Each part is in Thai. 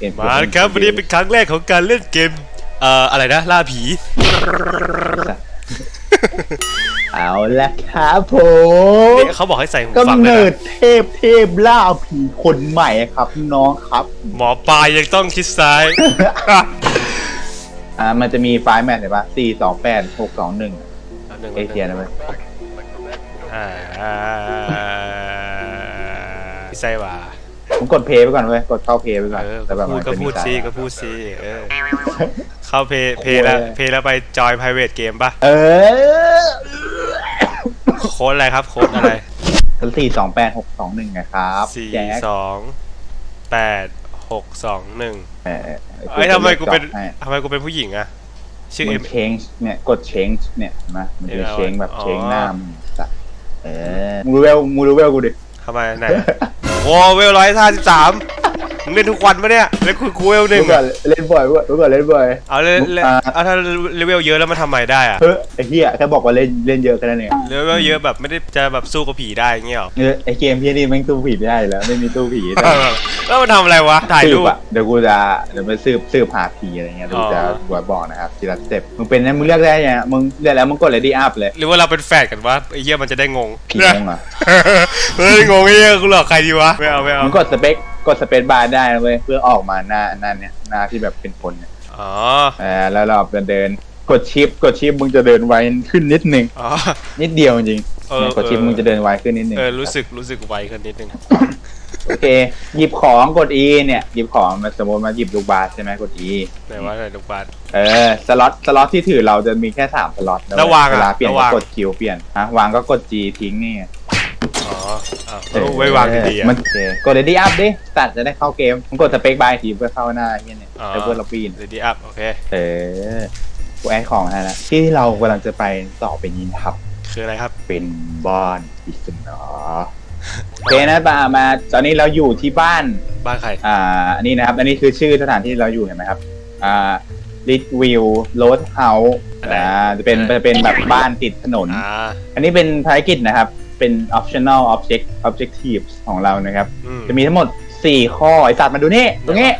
เอ็นมาครับ วันนี้เป็นครั้งแรกของการเล่นเกม เอ่อ อะไรนะ ล่าผี เอาละครับผมนี่เขาบอกให้ใส่หูฟังกำเลยเนิดนะเทพเทพล่าผีคนใหม่ครับน้องครับ หมอปลายยังต้องคิดซ้าย อ่ามันจะมีไฟล์แมทเห็นปะสี่สองแปดหกสองหนึ่งเอเชียนะเว้ยอ่าไม่ใช่ว่า ผมกดเพย์ไปก่อนเว้ยกดเข้าเพย์ไปก่อนเออแต่แบบพูดมันก็จะมีพูดสายซีก็พูดซีเออเข้าเพย์เพย์แล้วเพย์แล้วไปจอย private เกมปะเออโค้ดอะไรครับโค้ดอะไรสี่สองแปดหกสองหนึ่งนะครับสี่แจ็คสองแปดหกสองหนึ่งเออเอ้ยทำไมกูเป็นให้ทำไมกูเป็นผู้หญิงอะชื่อมึเอ็งมเชงเนี่ยกดเชงเนี่ยเห็นไหมมันจะเออเชงแบบอ๋อเชงหน้ามึงสัตว์เออมึงรู้เวลมึงรู้เวลกูดิทำไมไหน โอ้เวลร้อยห้าสิบสาม มึงเล่นทุกวันปะเนี่ยเล่นคุยกูเวลหนึ่งเมื่อก่อนเล่นบ่อยเมื่อก่อนเล่นบ่อย เอาเล่นเล่นอ่า เอาถ้าเลเวลเยอะแล้วมันทำไมได้อะเฮ้ยไอ้เหี้ยแค่บอกว่าเล่นเล่นเยอะแค่นั้นเองเลเวลเยอะแบบไม่ได้จะแบบสู้กับผีได้อย่างเงี้ยหรอเออไอ้เกมพี่นี่แม่งตู้ผีไม่ได้อยู่แล้วไม่มีตู้ผีแต่แล้วมันทำอะไรวะถ่ายสืรูบป อะเดี๋ยวกูจะเดี๋ยวไปสืบสืบหาผีอะไรเงี้ยเดี๋ยวกูจะอ๋อบอยบอกนะครับทีละสเต็ปมึงเป็นนะมึงเลือกได้ยังมึงเลือกแล้วมึงกดเลยดีอัพเลยหรือว่าเราเป็นแฟนกันวะไอ้เหี้ยมันจะได้งงผีงงเหรอ เฮ้ยงงไอ้เหี้ยกูหลอกใครดีวะไม่เอาไม่เอามึงกดสเปค กดสเปซบาร์ได้นะเว้ยเพื่อออกมาหน้าหน้าเนี่ยหน้าที่แบบเป็นคนเนี่ยอ๋อเออแล้วเราเดินเดินกดชิปกดชิปมึงจะเดินไวขึ้นนิดนึงอ๋อ นิดเดียวจริงเออ เนี่ยกดชิปเออมึงจะเดินไวขึ้นนิดนึง เออรู้สึกรู้สึกไวขึ้นนิดนึง โอเค หยิบของกด E เนี่ยหยิบของมาสมมติมาหยิบลูกบาศก์ใช่ไหมกด E ไหนว่าไหนลูกบาศก์เออสล็อตสล็อตที่ถือเราจะมีแค่สามสล็อตนะแล้ววางอะเวลาเปลี่ยนแล้ววาง ก็กดคิวเปลี่ยนฮะวางก็กด G ทิ้งนี่ไงอ๋อ อ้าวเอาไว้วางดีๆอะ มันโอเคกด ready up ดิตัดจะได้เข้าเกมมึงกดสเปคบายทีเพื่อเข้าหน้าไอ้เหี้ยเนี่ยอ๋อไอ้เพื่อล็อบบี้เนี่ยเรดี้อัพโอเค เออกูแอดของให้แล้วที่เรากำลังจะไปต่อไปนี้นะครับ คืออะไรครับเป็นบ้านปริศนาโอเคนะปามาตอนนี้เราอยู่ที่บ้าน บ้านใครอ่าอันนี้นะครับ อันนี้คือชื่อสถานที่เราอยู่เห็นไหมครับ อ่าลิทวิวโรดเฮาส์อะไรอ่าจะเป็นจะเป็นแบบบ้านติดถนน อ่าอันนี้เป็นภารกิจนะครับ เป็น optional object objectives ของเรานะครับ อืม จะมีทั้งหมด 4 ข้อ ไอสัตว์มาดูนี่ ตรงนี้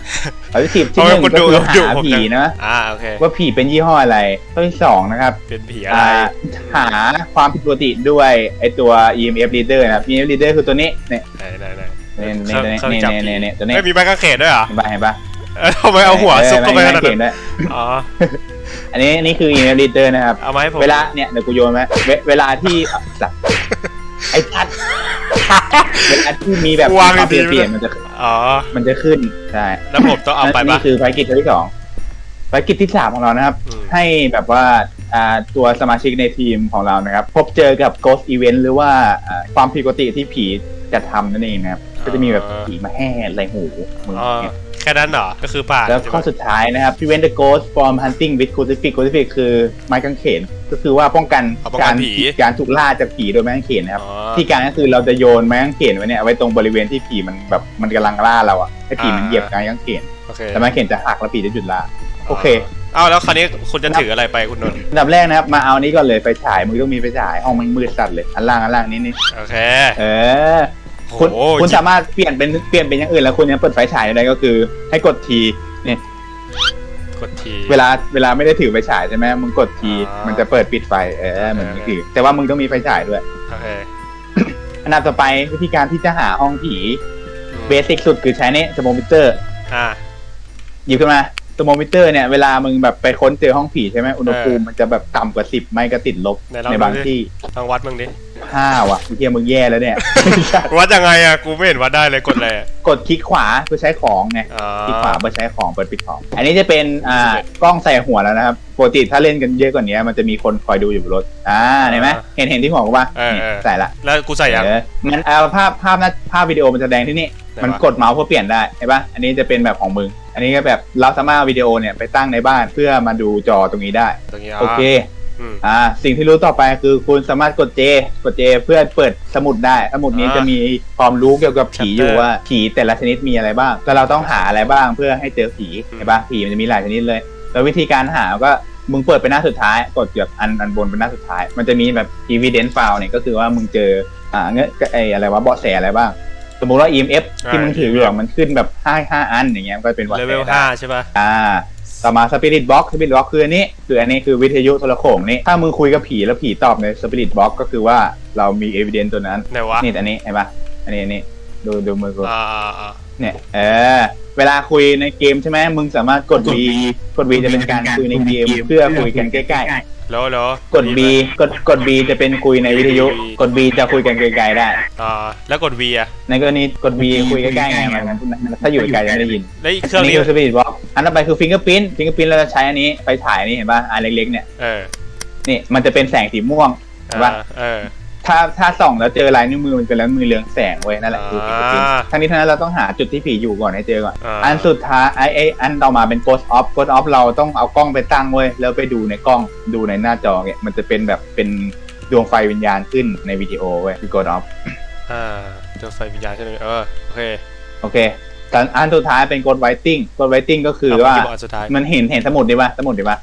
objective ที่เอาหให้นึ่งคนก็ดูคือเอาดูหาผมผีกันนะ อ่าโอเค ว่าผีเป็นยี่ห้ออะไรข้อที่สองนะครับ เป็นผีอะไร อ่าหาความผิดปกติด้วยไอตัว EMF reader นะครับ EMF reader คือตัวนี้เนี่ยไหนไหนไหนเนี่ยเครื่องเนี่ยเครื่องจับเนี่ยผีเนี่ยเนี่ยตัวนี้ไม่มีใบกางเขนด้วยเหรอเห็นปะเห็นปะเออทำไมเอาหัวซุกเข้าไปขนาดเขียนั้นนด้วยอ๋อ อันนี้อันนี้คือ EMF reader นะครับ เอามาให้ผม เวลาเนี่ยเดี๋ยวกูโยนไหมเวเวลาที่อะสัตว์ ไอ้ทัดเวลาที่มีแบบวางความเปดีลี่ยนๆเปลี่ยนมันจะอ๋อ มันจะขึ้นใช่แล้วผมต้องเอาไปปะนี่คือภารกิจที่สองภารกิจที่สามของเรานะครับอืมให้แบบว่าอ่าตัวสมาชิกในทีมของเรานะครับ พบเจอกับ ghost event หรือว่าอ่าความผิดปกติที่ผีจะทำนั่นเองนะครับ ก็จะมีแบบผีมาแห่ใส่หูมึงอ๋อเนี่ย แค่นั้นเหรอ ก็คือผ่านแล้วข้อสุดท้ายนะครับ prevent the ghost from hunting with crucifix crucifix คือไม้กางเขน ก็คือว่าป้องกันเอาป้องกักานรผีการถูกล่าจากผีโดยไม้กางเขนนะครับอ๋อที่การก็คือเราจะโยนไม้กางเขนไว้เนี่ยไว้ตรงบริเวณที่ผีมันแบบมันกำลังล่าเราอะให้ผีมันอ่าเหยียบไม้กางเขนโอเคแล้วไม้กางเขนจะหักแล้วผีจะหยุดล่าโอเคเอาแล้วคราวนี้คุณจะถืออะไรไปคุณนนท์อันดับแรกนะครับ มาเอานี้ก่อนเลยไฟฉายมึงต้องมีไฟฉายห้องมันมืดสัตว์เลย อันล่างอันล่างนี้นี่โอเค เออ คุณโอ้โห คุณสามารถเปลี่ยนเป็นเปลี่ยนเป็นอย่างอื่นแล้วคุณยังเปิดไฟฉายได้ก็คือ ให้กดทีเนี่ยกดที เวลาเวลาไม่ได้ถือไฟฉายใช่ไหมมึงกดทีอ่ามัมันจะเปิดปิดไฟเออเหมือนเออนี่คือแต่ว่ามึงต้องมีไฟฉายด้วย โอเคอันดับต่อไปวิธีการที่จะหาห้องผีอืมเบสิกสุดคือใช้เนี่ยสโมมิเตอร์ อ่า หยิบขึ้นมาสโมมิเตอร์เนี่ยเวลามึงแบบไปค้นเจอห้องผีใช่ไหมอุณหภูมิมันจะแบบต่ำกว่าสิบไม่ก็ติดลบไหนลองในบางดูดิ ที่ลองวัดมึงดิ ห้าว่ะไอ้เฮียมึงแย่แล้วเนี่ย วัดยังไงอะกูไม่เห็นวัดได้เลยกดเลยกดคลิกขวาเพื่อใช้ของไง อ่า คลิกขวาเพื่อใช้ของเปิดปิดของ อันนี้จะเป็นอ่า11กล้องใส่หัวแล้วนะครับปกติถ้าเล่นกันเยอะกว่านี้มันจะมีคนคอยดูอยู่บนรถ อ่าเห็นไหมอ่าเห็นเห็นที่หัวกูป่ะเออนี่เออ ใส่ละแล้วกูใส่ยัง เออมันเอาภาพภาพหน้าภาพวิดีโอมันแสดงที่นี่ไหนวะมันกดเมาส์เพื่อเปลี่ยนได้เห็นปะอันนี้จะเป็นแบบของมึง อันนี้ก็แบบเราสามารถเอาวิดีโอเนี่ยไปตั้งในบ้านเพื่อมาดูจอตรงนี้ได้ ตรงนี้โอเค อืม อ่า สิ่งที่รู้ต่อไปคือคุณสามารถกดเจ กดเจเพื่อเปิดสมุดได้ สมุดนี้อ่าจะมีความรู้เกี่ยวกับผี Chapter อยู่ว่าผีแต่ละชนิดมีอะไรบ้าง แล้วเราต้องหาอะไรบ้างเพื่อให้เจอผีอืมเห็นปะผีมันจะมีหลายชนิดเลย แล้ววิธีการหาก็มึงเปิดไปหน้าสุดท้าย กดแบบอันอันบนเป็นหน้าสุดท้าย มันจะมีแบบ evidence file เนี่ยก็คือว่ามึงเจออ่าเงี้ยไออะไรวะเบาะแสอะไรบ้าง สมมุติว่า EMF ที่อ่ามึงถืออยู่อะมันขึ้นแบบห้าห้าอันอย่างเงี้ยก็เป็นวัดเลแสเวลได้ ห้าใช่ป่ะ อ่า ต่อมา Spirit Box Spirit Box คืออันนี้คืออันนี้คือวิทยุโทรโข่งนี่ถ้ามึงคุยกับผีแล้วผีตอบใน Spirit Box ก็คือว่าเรามี evidence ตัวนั้นไหนวะนี่อันนี้เห็นปะอันนี้อันนี้ดูดูมือกูอ่าอ่าอ่าเนี่ยเออเวลาคุยในเกมใช่ไหมมึงสามารถกด V กด V จะเป็นการคุยในเกมเพื่อคุยกันใกล้ๆแล้วแล้วกด B กดกด B จะเป็นคุยในวิทยุ กด B จะคุยกันไกลๆได้ อ่าแล้วกด V อะในกรณีกด B คุยใกล้ๆไงมันถ้าอยู่ไกลจะไม่ได้ยิน แล้วอีกเครื่องนี่นี้คือ Spirit Box อั นต่อไปคือ Fingerprint Fingerprint เราจะใช้อันนี้ไปถ่ายนี่เห็นป่ะอันเล็กๆเนี่ยเออนี่มันจะเป็นแสงสีม่วงเห็นป่ะอ่าเออถ้าถ้าส่องแล้วเจอลายนิ้วมือมันเป็นลายนิ้วมือเรืองแสงเว้ยนั่นแหละคือ Fingerprint อ่าทั้งนี้ทั้งนั้นเราต้องหาจุดที่ผีอยู่ก่อนให้เจอก่อนอ่าอันสุดท้ายไอไออันต่อมาเป็น Ghost Off Ghost Off เราต้องเอากล้องไปตั้งเว้ยแล้วไปดูในกล้องดูในหน้าจอเนี่ยมันจะเป็นแบบเป็นดวงไฟวิญญาณขึ้นในวิดีโอเว้ยคือ Ghost Off อ่าเจอไฟวิญญาณใช่ไหมเออโอเคโอเค แต่อันสุดท้ายเป็น Ghost Writing Ghost Writing ก็คือเมื่ว่ากี้บอกอันสุดท้ายมันเห็นเห็นสมุดดีป่ะสมุดดีป่ะ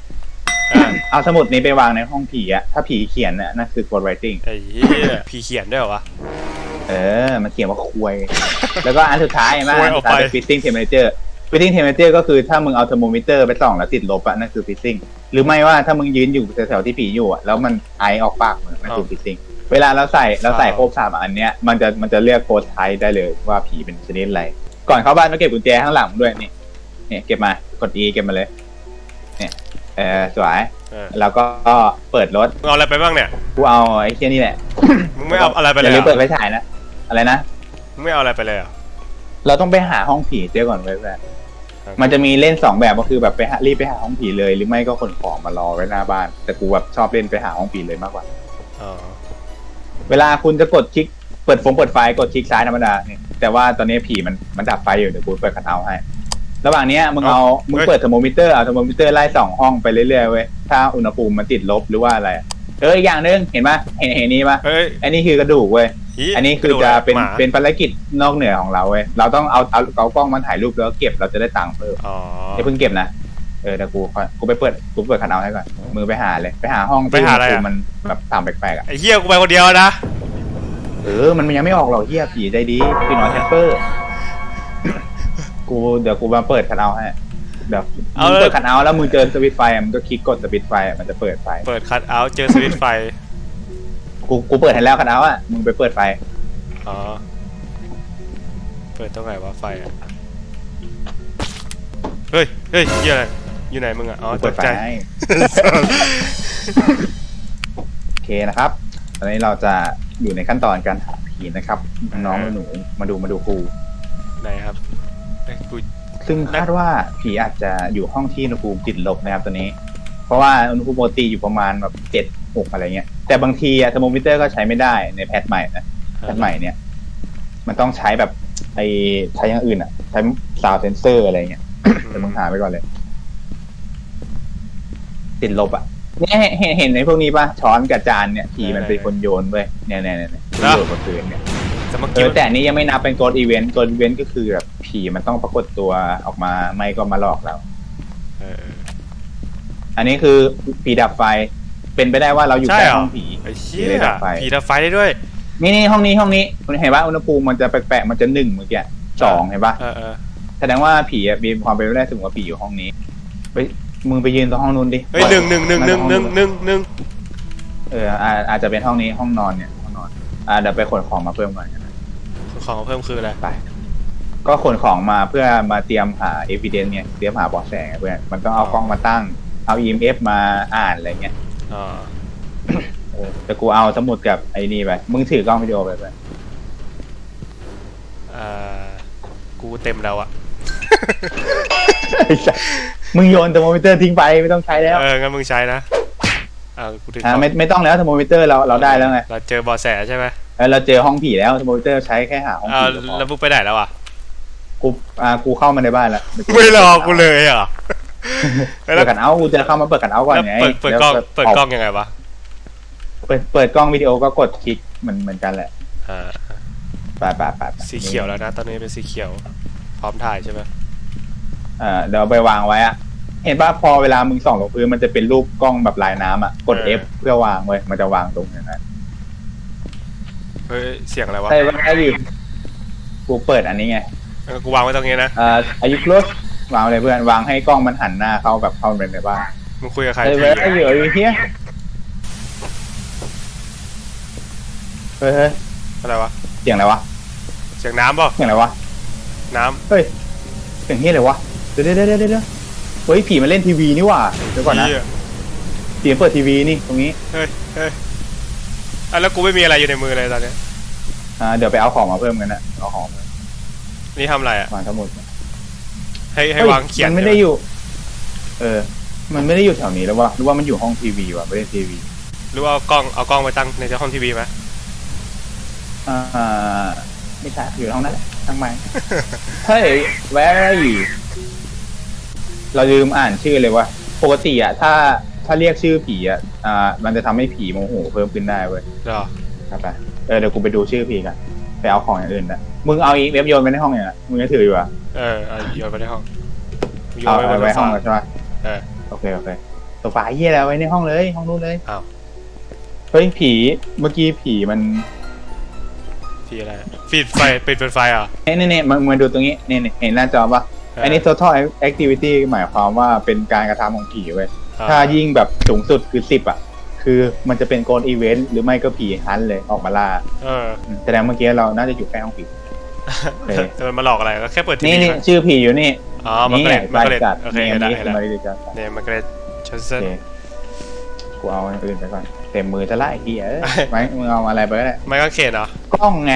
อ่าเอาสมุดนี้ไปวางในห้องผีอะถ้าผีเขียนน่ะนั่นคือ Ghost Writing ไอ้เหี้ยพีเขียนด้วยเหรอวะ เออ มันเขียนว่าควย แล้วก็อันสุดท้ายเห็นไหมควยอันอสุอกดท้ายไปเป็น fitting temperature fitting temperature ก็คือถ้ามึงเอาเทอร์โมมิเตอร์ไปส่องแล้วติดลบอะนั่นคือ fitting หรือไม่ว่าถ้ามึงยืนอยู่แถวๆที่ผีอยู่อะแล้วมันไอออกปากมึงนั่นคือ fitting เวลาเราใส่เราใส่ครบสามอันเนี้ยมันจะมันจะเรียกโค้ดไทได้เลยว่าผีเป็นชนิดอะไร ก่อนเข้าบ้านต้องเก็บกุญแจข้างหลังด้วยนี่เนี่ยเก็บมากด E เก็บมาเลย เนี่ยเออสวยเออแล้วก็เปิดรถมึงเอาอะไรไปบ้างเนี่ย กูเอาไอ้เคียนี่แหละมึงไม่เอาอะไรไปอเลยย่าเหลืรมเปิดอไฟฉายนะอะไรนะมึงไม่เอาอะไรไปเลยเหรอเราต้องไปหาห้องผีเจอก่อนเว้ยเพื่อนมันจะมีเล่นสองแบบก็คือแบบไปหารีบไปหาห้องผีเลย หรือไม่ก็ขนของมารอไว้หน้าบ้าน แต่กูแบบชอบเล่นไปหาห้องผีเลยมากกว่า อ๋อเวลาคุณจะกดคลิกเปิดฟงเปิดไฟกดคลิกซ้ายธรรมดาเนี่ย แต่ว่าตอนนี้ผีมันมันดับไฟอยู่เดี๋ยวกูเปิดคัทเอาท์ให้ ระหว่างเนี้ยมึงเอามึงเปิดเทอร์โมมิเตอร์เอาเทอร์โมมิเตอร์ไล่สองห้องไปเรื่อยๆเว้ยถ้าอุณหภูมิมันติดลบหรือว่าอะไรเอออีกอย่างหนึงเห็นปะเห็นเห็นนี้ปะเฮ้ยอันนี้คือกระดูกเว้ยหี้อันนี้คือจะเป็นหมาเป็นภารกิจนอกเหนือของเราเว้ยเราต้องเอาเอาเอากล้องมาถ่ายรูปแล้วเก็บเราจะได้ตังค์เพิ่มอ๋ออย่าเพิ่งเก็บนะเออแต่กูค่อยกูไปเปิดกูเปิดคันเอาท์ให้ก่อนมือไปหาเลยไปหาห้องไปหาอะไรอะที่มันแบบตามแปลกๆอะไอ้เหี้ยกูไปคนเดียวนะ เออ มันยังไม่ออกหรอกเฮียผีใจดีพี่น้อยแคปเปอร์ กูเดี๋ยวกูมาเปิดคันเอาท์ให้เดี๋ยวเอามึงเลย เปิดคันเอาท์แล้วมึงเจอสวิตช์ไฟอะมึงก็คลิกกดสวิตช์ไฟอะมันจะเปิดไฟ เปิดคัทเอาท์เจอสวิตช์ไฟ กูกูเปิดให้แล้วคันเอาท์อะ มึงไปเปิดไฟ อ๋อ เปิดตรงไหนวะไฟอะเฮ้ย เฮ้ยเหี้ยอะไร อยู่ไหนมึงอะ อ๋อกูตเปิดกไฟใจ ให้โอเคนะครับ ตอนนี้เราจะ อยู่ในขั้นตอนการหาผีนะครับน้องๆหนูๆมาดูมาดูครูไหนครับเอ้ยกูซึ่งคาดว่าผีอาจจะอยู่ห้องที่อุณหภูมิติดลบนะครับตัวนี้ เพราะว่าอุณหภูมิปกติอยู่ประมาณแบบเจ็ดหกอะไรเงี้ย แต่บางทีอะเทอร์โมมิเตอร์ก็ใช้ไม่ได้ในแพทใหม่นะแพทใหม่เนี่ย มันต้องใช้แบบไอใช้อย่างอื่นอะใช้ซาวเซนเซอร์อะไรเงี้ยแต่มึงหาไปก่อนเลย ติดลบอะ เนี่ยเห็นเห็นในพวกนี้ปะช้อนกับจานเนี่ยผีมันเป็นคนโยนเว้ยเนี่ยเนี่ยเนี่ยเนี่ยโยนบนพื้นเนี่ยแต่เมื่อเอกี้อแต่อันนี้ยังไม่นับเป็นโกดอีเวนต์โกดอีเวนต์ก็คือแบบผีมันต้องปรากฏตัวออกมาไม่ก็มาหลอกเราเอออันนี้คือผีดับไฟ เป็นไปได้ว่าเราอยู่ใช่ใกล้เหรอห้องผีไอ้เหี้ผีเลยยดับไฟผีดับไฟได้ด้วย นี่นี่ห้องนี้ห้องนี้คุณเห็นว่าอุณหภูมิมันจะแปลกๆมันจะหนึ่งเมื่อกี้สองเห็นปะเออเออแสดงว่าผีอะมีความเป็นไปได้สูงกว่าผีอยู่ห้องนี้ไป มึงไปยืนตรงห้องนู้นดิเฮ้ยหนึ่งหนึ่งหนึ่งหนึ่งหนึ่งหนึ่งหนึ่งเอออาอาจจะเป็นห้องนี้ห้องนอนเนี่ยห้องนอน อ่าเดี๋ยวไปขนของมาเพิ่มก่อนนะของเพิ่มคืออะไรไป ก็ขนของมาเพื่อมาเตรียมหาเอวิเดนเนี่ยเตรียมหาเบาะแสเพื่อนมันต้องเอากล้องมาตั้ง เอา EMF มาอ่านอะไรเงี้ยอ๋อเออแต่กูเอาสมุดกับไอ้นี่ไปมึงถือกล้องวิดีโอไปไปเอ่อกูเต็มแล้วอะไอ้สัส มึงโยนเทอร์โมมิเตอร์ทิ้งไปไม่ต้องใช้แล้ว เอองั้นมึงใช้นะอ่ากูถึงอ่าไม่ไม่ต้องแล้วเทอร์โมมิเตอร์เราเราได้แล้วไงเราเจอเบอแสใช่ไหมเออเราเจอห้องผีแล้วเทอร์โมมิเตอร์ใช้แค่หาห้องอ่าผีก็พแล้วอมึงไปไหนแล้วอะกูอ่ากูเข้ามาในบ้านแล้วไม่รอกูเลยเหรอเปิดกันเอาท์กูจะเข้ามาเปิดกันเอาท์ก่อนแล้วไงเปิดเปิดกล้องแล้วเปิดกล้องยังไงวะเปิดเปิดกล้องวิดีโอก็กดคลิกเหมือนเหมือนกันแหละอ่าไปไปไปไปสีเขียวแล้วนะตอนนี้เป็นสีเขียว พร้อมถ่ายใช่ไหมเอ่าเดี๋ยวเอาไปวางไว้อะเห็นป่ะพอเวลามึงส่องลงพื้นมันจะเป็นรูปกล้องแบบลายน้ำอะกด F เพื่อวางไว้ยมันจะวางตรงนั้นนะเฮ้ยเสียงอะไรวะใช่ว่าได้อยู่กูเปิดอันนี้ไงเออกูวางไว้ตรงนี้นะเอ่ออายุ close วางเลยเพื่อนวางให้กล้องมันหันหน้าเข้าแบบเข้าไปในบ้านมึงคุยกับใครเฮ้ยทีเว้ยอายุอายุเฮียเฮ้ยเฮ้ยอะไรวะเสียงอะไรวะเสียงน้ำเปล่าเสียงอะไรวะน้เฮ้ยเสียงเฮียอะไรวะเดี๋ยวเดี๋ยวเดี๋ยวเดี๋ยวเดี๋ยวเฮ้ยผีมันเล่นทีวีนี่หว่าเดี๋ยวำก่อนนะเหี้ยผีมันเปิดทีวีนี่ตรงนี้เฮ้ยเฮ้ยอะแล้วกูไม่มีอะไรอยู่ในมือเลยตอนเนี้ยอ่าเดี๋ยวไปเอาของมาเพิ่มกันนะเอาของมานี่ทำอะไรอะวางทั้งหมดให้ให้ฮ้วางเขียนมันไม่ได้อยู่ เออ มันไม่ได้อยู่แถวนี้แล้ววะหรือว่ามันอยู่ห้องทีวีวะไม่ได้ทีวีหรือว่าเอากล้องเอากล้องไปตั้งในห้องทีวีไหมอ่าไม่ใช่อยู่ห้องนั้นแหละทั้งไม้เฮ้ย where are you เราลืมอ่านชื่อเลยว่าปกติอะถ้าถ้าเรียกชื่อผีอะอ่ามันจะทำให้ผีโมโหเพิ่มขึ้นได้เว้ยเหรอครับไปเออเดี๋ยวกูไปดูชื่อผีกันไปเอาของอย่างอื่นนะมึงเอาอีเว็บโยนไปในห้องเนี่ยมึงก็ถืออยู่อะเออเอาโยนไปในห้องโยเอานเอาบไว้นโซห้องฟาแล้วใช่ไหมเออ โอเคโอเคโซฟาเยี่ยแล้วไว้ในห้องเลย ห้องนู้นเลยอ้าว เฮ้ยผีเมื่อกี้ผีมันที่อะไรปิดไฟปิดเป็นไฟอะเอ้ยเนี่ยเนี่ยมันมาดูตรงนี้เนี่ยเนี่ยเห็นหน้าจอปะเอันนี้ total activity หมายความว่าเป็นการกระทำของผีเว้ยอ่ถ้ายิ่งแบบสูงสุดคือสิบอะ คือมันจะเป็นโกนอีเวนต์หรือไม่ก็ผีฮันต์เลยออกมาล่าเอออืมแสดงเมื่อกี้เราน่าจะอยู่ใกล้ห้องผีเออแต่มันมาหลอกอะไรก็แค่เปิดทีนี่วีนี่มั้ยชื่อผีอยู่นี่อ๋อมันก็เลนี่ดมันก็เลดจัดโอเคนี่ได้นี่ได้มาริจัดเนี่ยมันก็เลดชันเซโอนเคกูเอาอย่างอื่นไปก่อนเต็มมือจะไล่เฮียเอ้ยไว้มึงเอาอะไรไปก็ได้ไม่ก็เขนเหรอกล้องไง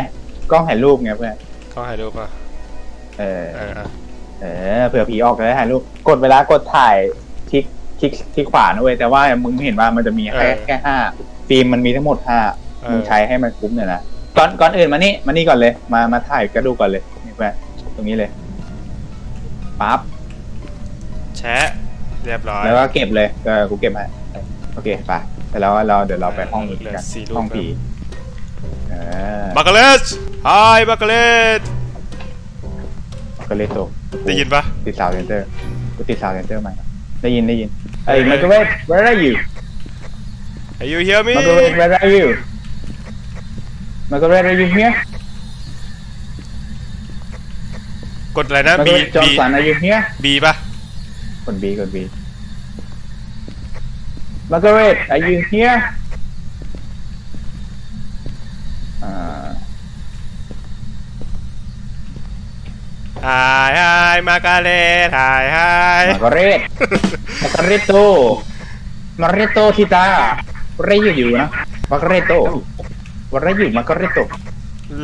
กล้องถ่ายรูปไงเพื่อนกล้องถ่ายรูปป่ะเออ เออเออเออเผื่อผีออกจะได้ถ่ายรูปกดเวลากดถ่ายคลิกคลิกคลิกขวานะเว้ยแต่ว่ามึงไม่เห็นว่ามันจะมีแค่แค่ห้าฟิล์มมันมีทั้งหมดห้าเอมึองใช้ให้มันคุ้มเนี่อยนะก่อนก่อนอื่นมานี่มานี่ก่อนเลยมามาถ่ายกระดูกก่อนเลยนี่เพื่อนตรงนี้เลยปั๊บแชะเรียบร้อยแล้วก็เก็บเลยเออกูเก็บให้โอเคไปแต่แล้วเราเดี๋ยวเราไปห้องนี้เหลือกันสี่รูปห้องผีเออบักเลสไฮบักเลสก็เลยตก ได้ยินปะติดสาวเซนเตอร์กูติดสาวเซนเตอร์ไหมได้ยินได้ยินเอ้ยมาร์กาเร็ต where are you Are you hear me มาร์กาเร็ต where are you มาร์กาเร็ต are you here กดอะไรนะมาร์กา B เร็ตจอห์น B สัน are you here B ปะกด B กด B มาร์กาเร็ต are you here อ่า Hi Hi มาร์กาเลต Hi Hi มาร์กาเร็ตมาร์กาเร็ตโตมาร์กาเร็ตโตทิตาอะไรอยู่อยู่นะมาร์กาเร็ตโตวอะไรอยู่มาร์กาเร็ตโต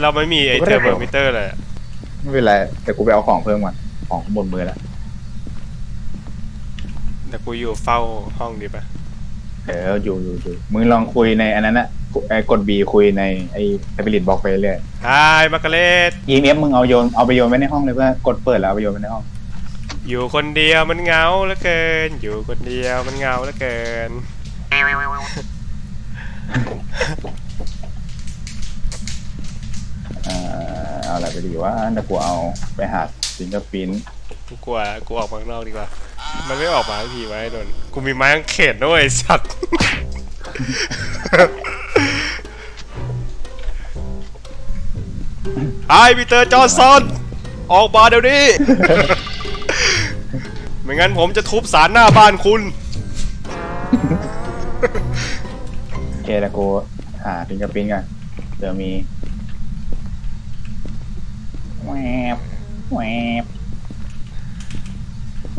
เราไม่มีไอก็เทได้อร์โมมิเตอร์เลยไม่เป็นไรแต่กูไปเอาของเพิ่มก่อนของบนมือแล้วแต่กูอยู่เฝ้าห้องดีปะเอออยู่อยู่อยู่มึงลองคุยในอันนั้นนะ ไอ้กด B คุยในไอ้สปิริตบอกไปเรื่อย Hi มาร์กาเลต EMF มึงเอาโยนเอาไปโยนไว้ในห้องเลยเพื่อกดเปิดแล้วเอาไปโยนไว้ในห้องอยู่คนเดียวมันเหงาเหลือเกิน อยู่คนเดียวมันเหงาเหลือเกิน เอ่อเอาอะไรไปดีว่าเดี๋ยวกูเอาไปหาสิงคโปร์กูกลัวกูออกมาข้างนอกดีกว่า มันไม่ออกมาสักทีไว้โดนกูมีไม้กางเขนด้วยไอ้สัตว์ ไฮปีเตอร์จอห์นสันออกมาเดี๋ยวนี้ ไม่งั้นผมจะทุบสารหน้าบ้านคุณ โอเคแล้วกูหาสิงคโปร์กันเดี๋ยวมีแวบแวบ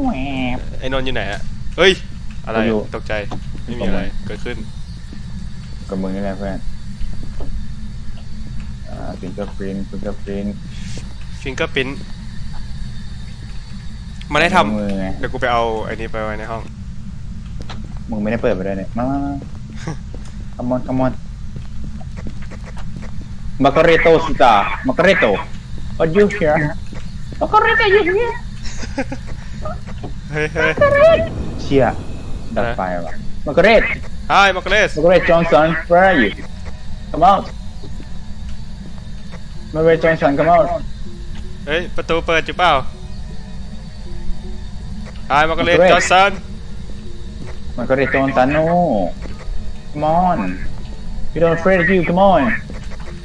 แวบ ไอ้นนท์อยู่ไหนอะเฮ้ย อะไรกูอยู่ตกใจ ไม่มีอะไร เกิดขึ้น กับมึงนี่แหละเพื่อน อ่าสิงคโปร์สิงคโปร์ฟิงเกอร์พินมันให้ทมือไงำเดี๋ยวกูไปเอาไอ้นี้ไปไว้ในห้อง มึงไม่ได้เปิดไปเลยเนี่ย มามามา come on come on มาการ์โตสตาร์มาการ์โต are you here มาการ์โต you here เฮ้ยเฮ้ยเชี่ยดับไฟว่ะมาการ์ Hi มาร์กเลสมาการ์จอห์นสัน where are you come out มาการ์จอห์นสัน come out เฮ้ย ประตูเปิดอยู่เปล่า Hi มาร์กเลส Margaret จอห์นสันมาการ์จอห์นสัน no come on you don't afraid of you come on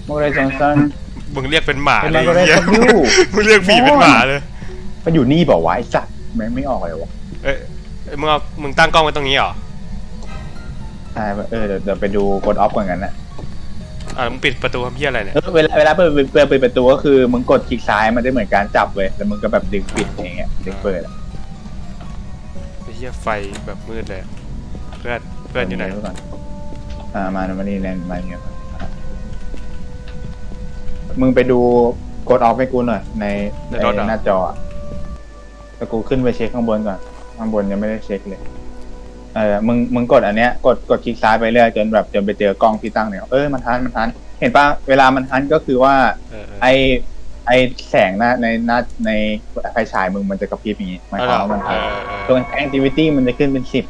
มาการ์จอห์นสันมึงเรียกเป็นหมาเป็นเลมัยนก็ได้เหี้ยคนอยู่มึงเรียกผีเป็นหมาเลย มันอยู่นี่บอกว่าวะไอ้สัตว์แม่งไม่ออกเลยวะเอ้ยเอ้ยมึงเอามึงตั้งกล้องไว้ตรงนี้เหรอ ใช่เออเดี๋ยวเดี๋ยวไปดูกดออฟก่อนกันนะ อ่ามึงปิดประตูทำเพี้ยอะไรเนี่ยเออเวลาเวลาเปิดเปิดเปิดประตูก็คือมึงกดคลิกซ้ายมันได้เหมือนการจับเว้ยแล้วมึงก็แบบดึงปิดอย่างเงี้ยดึงเปิดอะไอ้เหี้ยไฟแบบมืดเลยอะเพื่อน เพื่อนอยู่ไหน ก่อนอ่ามามานี่แลนมาเนี่ยอะมึงไปดูกดออฟให้กูหน่อยในในในรถเหรอ หน้าจออะแต่กูขึ้นไปเช็คข้างบนก่อน ข้างบนยังไม่ได้เช็คเลย เออมึงมึงกดอันเนี้ยกดกดคลิกซ้ายไปเรื่อยจนแบบจนไปเจอกล้องที่ตั้งเนี่ยเออมันทันมันทัน เห็นปะเวลามันทันก็คือว่า เออเออไอไอแสงหน้าในหน้าในไฟฉายมึงมันจะกระพริบอย่างงี้หมายความว่ามันเอทันอเออตรง activity มันจะขึ้นเป็นสิบ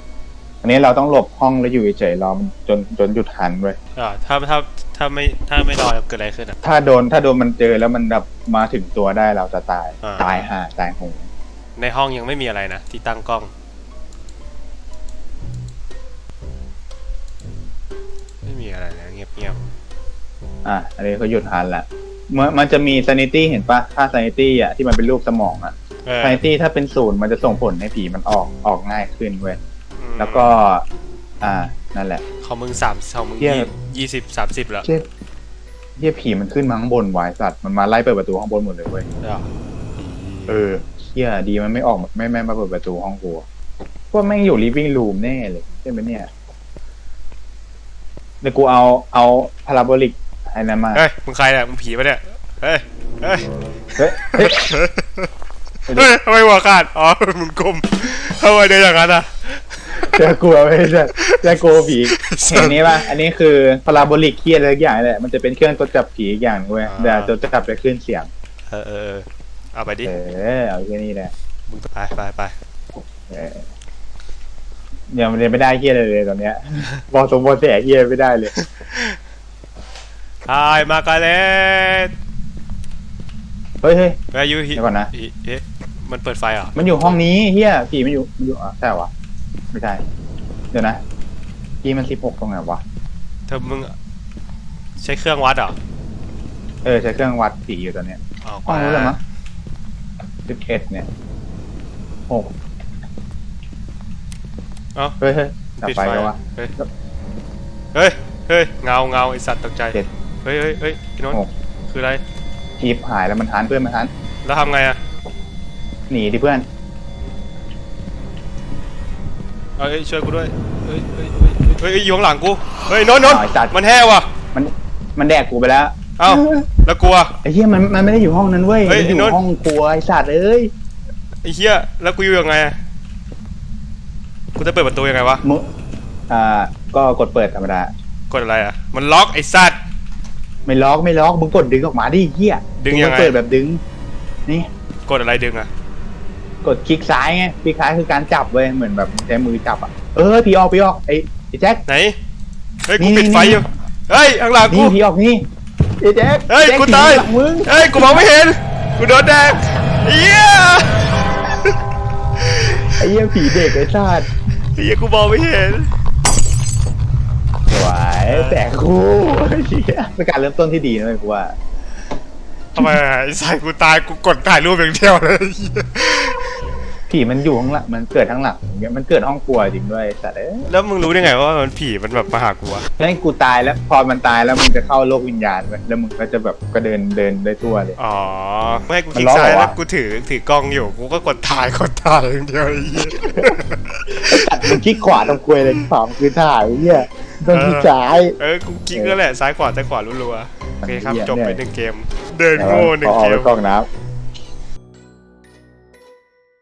อันนี้เราต้องหลบห้องแล้วอยู่เฉยๆรอมันจนจนหยุดหันเว้ยอ่าถ้าถ้าถ้าไม่ถ้าไม่รอเกิดอะไรขึ้นอะ ถ้าโดนถ้าโดนมันเจอแล้วมันแบบมาถึงตัวได้เราจะตาย อ่า ตายห่าตายโหงในห้องยังไม่มีอะไรนะที่ตั้งกล้อง อะอันนี้เขาหยุดหันละมันมันจะมี sanity เห็นปะค่า sanity อะที่มันเป็นรูปสมองอะๆเออ sanity ถ้าเป็นศูนย์มันจะส่งผลให้ผีมันออกออกง่ายขึ้นเว้ยอืมแล้วก็ อ่านั่นแหละ ของมึงสามของมึงเหี้ยยี่ยี่สิบสามสิบแล้วเชี่ยเชี่ยผีมันขึ้นมาข้างบนวายสัตว์มันมาไล่เปิดประตูข้างบนหมดเลยเว้ยเหรอเออเชี่ยดีมันไม่ออกไม่แม่มาเปิดประตูห้องครัวพวกแม่งอยู่ living room แน่เลยใช่ไหมเนี่ยเดี๋ยวกูเอาเอาพาราโบลิก ไอ้นั่นมาเฮ้ย มึงใครเนี่ยมึงผีปะเนี่ย เฮ้ย เฮ้ย เฮ้ยเฮ้ยเฮ้ยทำไมหัวขาด อ๋อ มึงกลมทำไมเดินอย่างนั้นอะเจะกลัวไม่ใช่จะกลัวผีเห็นนี้ป่ะ อันนี้คือพาราโบลิกเคียอะไรสักอย่างแหละ มันจะเป็นเครื่องตรวจจับผีอีกอย่างหนึ่งเว้ยเดี๋ยวจะจับไปขึ้นเสียงเออเออเออเอาไปดิ เออ เอาแค่นี้แหละ มึงไปไปไปเออยังมันไม่ได้เฮียอะไรเลยตอนเนี้ยบอกสมบูรณ์แสเฮียไม่ได้เลย ไอ้มาการ์เล็ตเฮ้ยเฮ้ยเฮ้ยยูฮิเดี๋ยวก่อนนะอิเอ๊ะมันเปิดไฟเหรอมันอยู่ห้องนี้เฮียผีมันอยู่มันอยู่อะใช่วะไม่ใช่เดี๋ยวนะผีมันสิบหกตรงไหนวะเธอมึงใช้เครื่องวัดเหรอเออใช้เครื่องวัดผีอยู่ตอนเนี้ยเอาห้องนู้นเหรอมั้งสิบเอ็ดเนี่ยหกเอ้าเฮ้ยเฮ้ยดับปิดไฟไฟแล้ววะเฮ้ยเฮ้ยเฮ้ยเงาเงาไอสัตว์ตกใจเจ็ด เฮ้ยเฮ้ยเฮ้ยพี่โนนท์หกคืออะไร ทีบหายแล้วมันทันเพื่อนมันทันแล้วทำไงอะหนีดิเพื่อนเอาเอ้ยช่วยกูด้วยเฮ้ยเฮ้ยเฮ้ยเฮ้ยเฮ้ยอยู่ข้างหลังกู เฮ้ยโนนท์โนนท์อ้าวไอ้สัตว์มันแห้ว่ะ มันมันแดกกูไปแล้วเอ้าแล้วกูอะไอ้เหี้ยมันมันไม่ได้อยู่ห้องนั้นเว้ยเฮ้ยมันอยู่ไอ้นนท์ ห้องครัวไอ้สัตว์เอ้ยไอ้เหี้ยแล้วกูอยู่ยังไงอะกูจะเปิดประตูยังไงวะมึงอ่าก็กดเปิดธรรมดากดอะไรอะมันล็อกไอ้สัตว์ ไม่ล็อกไม่ล็อกมึงกดดึงออกมาดิเหี้ยดึงยังไง มึเปิดแบบดึง นี่กดอะไรดึงอะกดคลิกซ้ายไงคลิกซ้ายคือการจับเว้ยเหมือนแบบใช้มือจับอะเออผีออกผีออกไอ้ไอ้แจ็ค ไหนเฮ้ยนี่กูปิดไฟนี่ อยู่เฮ้ยข้างหลังกู นี่ผีออกนี่ไอ้แจ็คเฮ้ยแจ็คกูผีตาย หลังมึงเฮ้ยกูมองไม่เห็นกูโดนแดงเหี้ยไอ้เหี้ยผีเด็กไอ้สัตว์เหี้ยกูมองไม่เห็น สวย แต่กูเหี้ยเป็นการเริ่มต้นที่ดีนะเว้ยกูว่า ทำไมอะไอ้สายกูตายกูกดถ่ายรูปอย่างเดียวเลยผีมันอยู่ข้างหลังมันเกิดข้างหลังอย่างเงี้ยมันเกิดห้องครัวจริงด้วยไอ้สัตว์เอ้ยแล้วมึงรู้ได้ไงว่ามันผีมันแบบมาหากูวะแล้วกูตายแล้วพอมันตายแล้วมึงจะเข้าโลกวิญญาณไปแล้วมึงก็จะแบบก็เดินเดินได้ทั่วเลย อ๋อไม่ให้กูคลิกมันล็อกซ้ายเหรอวะแล้วกูถือถือกล้องอยู่กูก็กดถ่ายกดถ่ายอย่างเดียวไอ้เหี้ยตัดมึงคลิกขวาตรงกลวยเลยขวามันคือถ่ายไอ้เนี่ย ต้องคลิกซ้ายเออกูคลิกแล้วแหละซ้ายขวาซ้ายขวารัวๆโอเคครับเหี้ยจบไปเนี่ยหนึ่งเกม เดินโง่หนึ่พงออเกอกไปมกล้องน้ำ